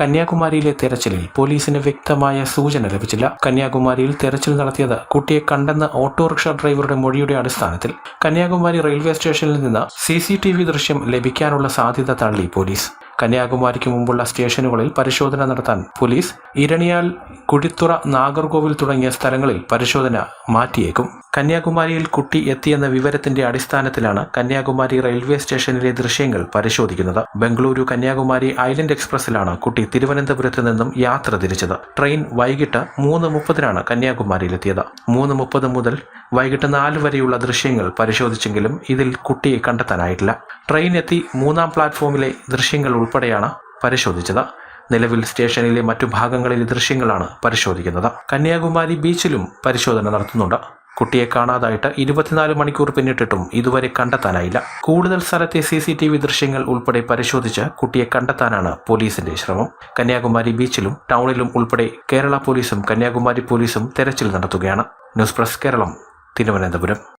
കന്യാകുമാരിയിലെ തെരച്ചിലിൽ പോലീസിന് വ്യക്തമായ സൂചന ലഭിച്ചില്ല. കന്യാകുമാരിയിൽ തെരച്ചിൽ നടത്തിയത് കുട്ടിയെ കണ്ടെന്ന ഓട്ടോറിക്ഷ ഡ്രൈവറുടെ മൊഴിയുടെ അടിസ്ഥാനത്തിൽ. കന്യാകുമാരി റെയിൽവേ സ്റ്റേഷനിൽ നിന്ന് സി സി ടി വി ദൃശ്യം ലഭിക്കാനുള്ള സാധ്യത തള്ളി പോലീസ്. കന്യാകുമാരിക്ക് മുമ്പുള്ള സ്റ്റേഷനുകളിൽ പരിശോധന നടത്താൻ പോലീസ് ഇരണിയാൽ കുഴിത്തുറ നാഗർകോവിൽ തുടങ്ങിയ സ്ഥലങ്ങളിൽ പരിശോധന മാറ്റിയേക്കും. കന്യാകുമാരിയിൽ കുട്ടി എത്തിയെന്ന വിവരത്തിന്റെ അടിസ്ഥാനത്തിലാണ് കന്യാകുമാരി റെയിൽവേ സ്റ്റേഷനിലെ ദൃശ്യങ്ങൾ പരിശോധിക്കുന്നത്. ബംഗളൂരു കന്യാകുമാരി ഐലൻഡ് എക്സ്പ്രസിലാണ് കുട്ടി തിരുവനന്തപുരത്ത് നിന്നും യാത്ര തിരിച്ചത്. ട്രെയിൻ വൈകിട്ട് മൂന്ന് മുപ്പതിനാണ് കന്യാകുമാരിയിലെത്തിയത്. മൂന്ന് മുപ്പത് മുതൽ വൈകിട്ട് നാല് വരെയുള്ള ദൃശ്യങ്ങൾ പരിശോധിച്ചെങ്കിലും ഇതിൽ കുട്ടിയെ കണ്ടെത്താനായിട്ടില്ല. ട്രെയിൻ എത്തി മൂന്നാം പ്ലാറ്റ്ഫോമിലെ ദൃശ്യങ്ങൾ ഉൾപ്പെടെയാണ് പരിശോധിച്ചത്. നിലവിൽ സ്റ്റേഷനിലെ മറ്റു ഭാഗങ്ങളിലെ ദൃശ്യങ്ങളാണ് പരിശോധിക്കുന്നത്. കന്യാകുമാരി ബീച്ചിലും പരിശോധന നടത്തുന്നുണ്ട്. കുട്ടിയെ കാണാതായിട്ട് ഇരുപത്തിനാല് മണിക്കൂർ പിന്നിട്ടിട്ടും ഇതുവരെ കണ്ടെത്താനായില്ല. കൂടുതൽ സ്ഥലത്തെ സി സി ടി വി ദൃശ്യങ്ങൾ ഉൾപ്പെടെ പരിശോധിച്ച് കുട്ടിയെ കണ്ടെത്താനാണ് പോലീസിന്റെ ശ്രമം. കന്യാകുമാരി ബീച്ചിലും ടൗണിലും ഉൾപ്പെടെ കേരള പോലീസും കന്യാകുമാരി പോലീസും തെരച്ചിൽ നടത്തുകയാണ്. News press Keralam Thiruvananthapuram.